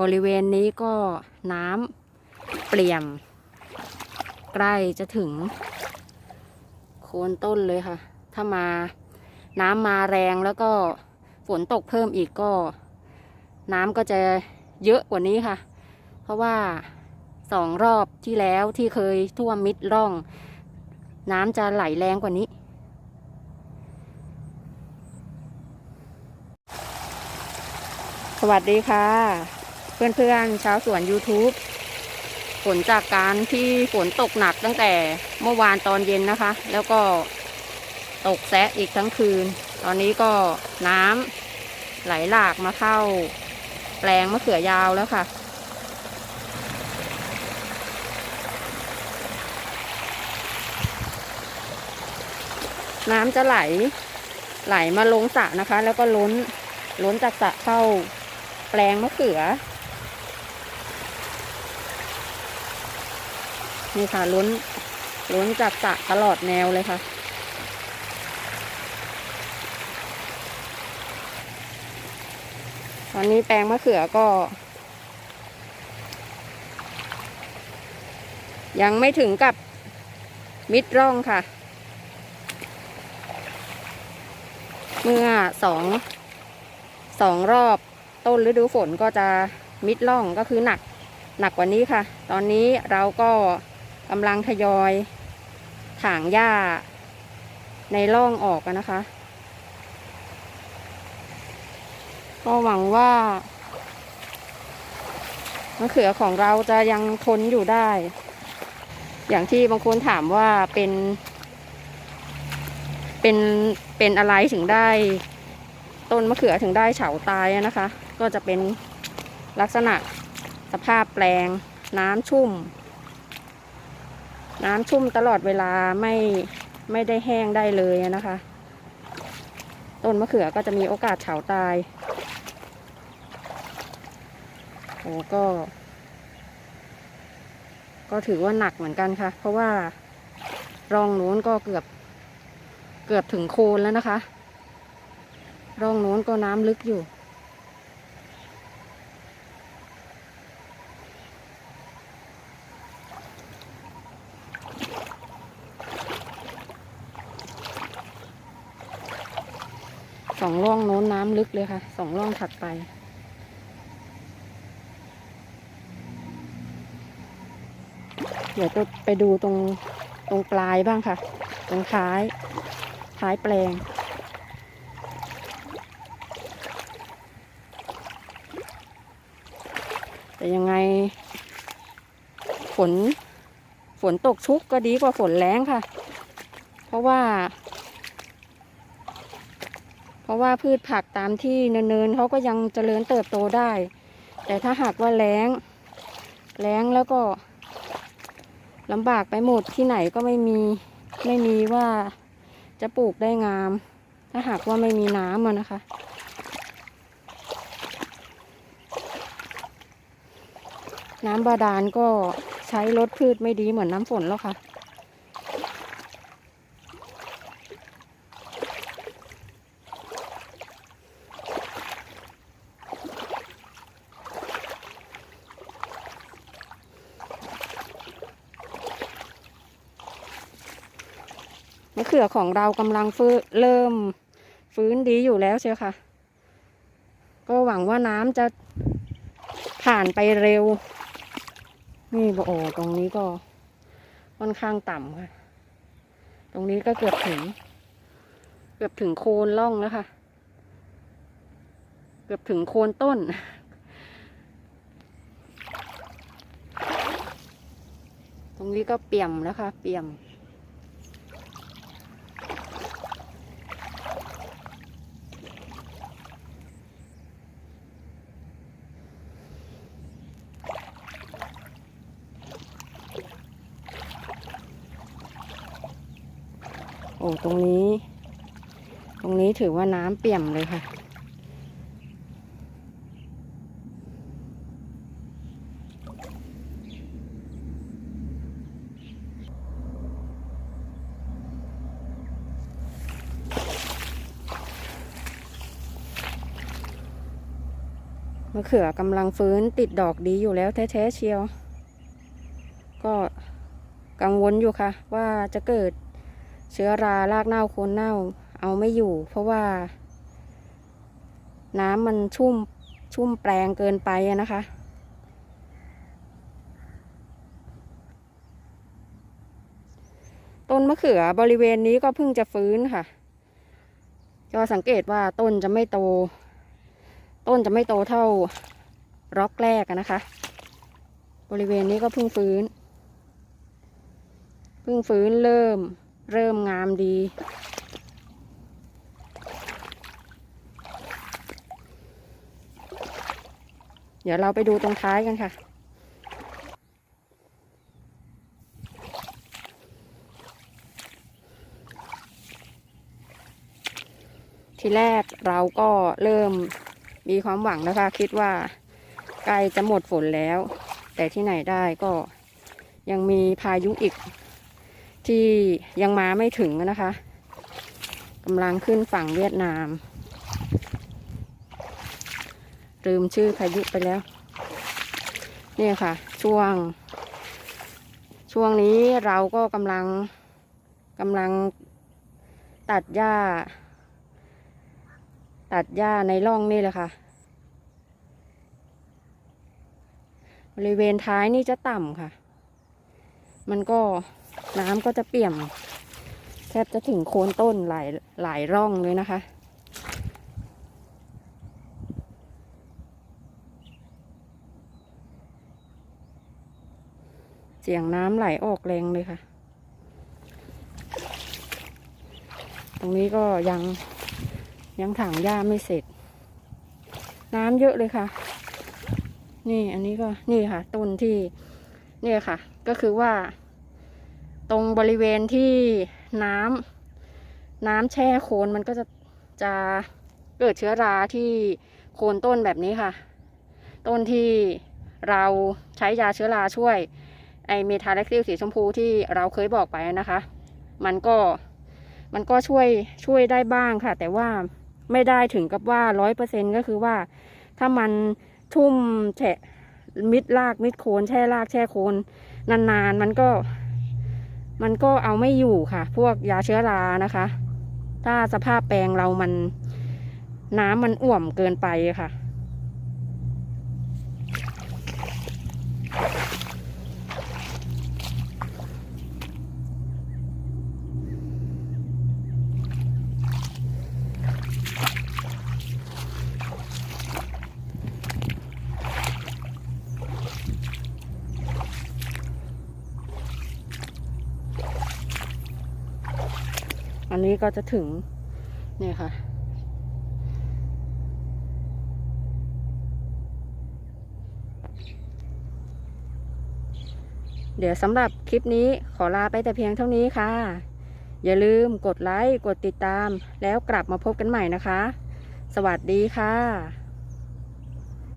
บริเวณนี้ก็น้ำเปลี่ยม ใกล้จะถึง โคนต้นเลยค่ะ ถ้ามาน้ำมาแรงแล้วก็ฝนตกเพิ่มอีกก็ น้ำก็จะเยอะกว่านี้ค่ะ เพราะว่าสองรอบที่แล้วที่เคยท่วมมิดร่อง น้ำจะไหลแรงกว่านี้ สวัสดีค่ะ เพื่อนๆชาวสวน YouTube ฝนจากการที่ฝนตกหนักตั้งแต่เมื่อวานตอนเย็นนะคะ แล้วก็ตกแซะอีกทั้งคืน ตอนนี้ก็น้ำไหลหลากมาเข้า แปลงมะเขือยาวแล้วค่ะ น้ำจะไหลไหลมาลงสระนะคะ แล้วก็ล้นล้นจากสระเข้าแปลงมะเขือ นี่ค่ะล้นล้นจากสระตลอดแนวเลยค่ะ ตอนนี้แปลงมะเขือก็ ยังไม่ถึงกับมิดร่องค่ะ เมื่อสองสองรอบต้นฤดูฝนก็จะมิดร่องก็คือหนักหนักกว่านี้ค่ะ ตอนนี้เราก็ กำลังทยอยถางหญ้าในร่องออกนะคะ ก็หวังว่ามะเขือของเราจะยังทนอยู่ได้ อย่างที่บางคนถามว่าเป็น เป็นเป็นอะไรถึงได้ต้นมะเขือถึงได้เฉาตายนะคะ ก็จะเป็นลักษณะสภาพแปลงน้ำชุ่ม น้ำชุ่มตลอดเวลาไม่ไม่ได้แห้งได้เลยนะคะ ต้นมะเขือก็จะมีโอกาสเฉาตายโอ้ก็ ก็ถือว่าหนักเหมือนกันค่ะ เพราะว่าร่องนู้นก็เกือบเกือบถึงโคนแล้วนะคะ ร่องโน้นก็น้ำลึกอยู่ สองร่องโน้นน้ำลึกเลยค่ะ สองร่องถัดไป เดี๋ยวจะไปดูตรงตรงปลายบ้างค่ะ ตรงท้าย ท้ายแปลงแต่ยังไง ฝน ฝนตกชุกก็ดีกว่าฝนแรงค่ะ เพราะว่า ราะว่าพืชผักตามที่เนินๆเขาก็ยังเจริญเติบโตได้ แต่ถ้าหากว่าแรงแรงแล้วก็ลำบากไปหมดที่ไหนก็ไม่มีไม่มีว่าจะปลูกได้งาม ถ้าหากว่าไม่มีน้ำนะคะ น้ำบาดาลก็ใช้ลดพืชไม่ดีเหมือนน้ำฝนแล้วค่ะะเขือของเรากำลังฟื้นเริ่มฟื้นดีอยู่แล้วเชียวค่ะ ก็หวังว่าน้ำจะผ่านไปเร็ว นี่โอ้ตรงนี้ก็ค่อนข้างต่ำค่ะ ตรงนี้ก็เกือบถึง เกือบถึงโคนร่องแล้วค่ะ เกือบถึงโคนต้นตรงนี้ก็เปี่ยมแล้วค่ะ เปี่ยม อ้ตรงนี้ ตรงนี้ถือว่าน้ำเปี่ยมเลยค่ะ มะเขือกำลังฟื้นติดดอกดีอยู่แล้วแท้ๆเชียว ก็กังวลอยู่ค่ะ ว่าจะเกิด เชื้อรารากเน่าโคนเน่า เอาไม่อยู่ เพราะว่า น้ำมันชุ่มชุ่มแปลงเกินไปนะคะ ต้นมะเขือบริเวณนี้ก็เพิ่งจะฟื้นค่ะก็สังเกตว่าต้นจะไม่โต ต้นจะไม่โตเท่าร็อกแรกอะนะคะ บริเวณนี้ก็เพิ่งฟื้น เพิ่งฟื้นเริ่ม เริ่มงามดี เดี๋ยวเราไปดูตรงท้ายกันค่ะ ทีแรกเราก็เริ่มมีความหวังนะคะคิดว่าใกล้จะหมดฝนแล้ว แต่ที่ไหนได้ก็ยังมีพายุอีก ที่ยังมาไม่ถึงนะคะกำลังขึ้นฝั่งเวียดนาม ลืมชื่อพายุไปแล้วนี่ค่ะ ช่วง ช่วงนี้เราก็กำลังกำลังตัดหญ้า ตัดหญ้าในร่องนี่แหละค่ะ บริเวณท้ายนี่จะต่ำค่ะ มันก็ น้ำก็จะเปี่ยมแทบจะถึงโคนต้นหลายหลายร่องเลยนะคะ เสียงน้ำไหลออกแรงเลยค่ะ ตรงนี้ก็ยังยังถังหญ้าไม่เสร็จ น้ำเยอะเลยค่ะ นี่อันนี้ก็นี่ค่ะ ต้นที่ เนี่ยค่ะ ก็คือว่า ตรงบริเวณที่น้ำน้ำแช่โคนมันก็จะจะเกิดเชื้อราที่โคนต้นแบบนี้ค่ะ ต้นที่เราใช้ยาเชื้อราช่วย ไอเมทาเล็กซิลสีชมพูที่เราเคยบอกไปนะคะ มันก็มันก็ช่วยช่วยได้บ้างค่ะ แต่ว่าไม่ได้ถึงกับว่าร้อยเปอร์เซ็นก็คือว่า ถ้ามันทุ่มแฉะมิดรากมิดโคนแช่รากแช่โคนนานๆ มันก็ มันก็เอาไม่อยู่ค่ะ พวกยาเชื้อรานะคะ ถ้าสภาพแปลงเรามันน้ำมันอ่วมเกินไปค่ะ อันนี้ก็จะถึงเนี่ยค่ะ เดี๋ยวสำหรับคลิปนี้ขอลาไปแต่เพียงเท่านี้ค่ะ อย่าลืมกดไลค์ กดติดตาม แล้วกลับมาพบกันใหม่นะคะ สวัสดีค่ะ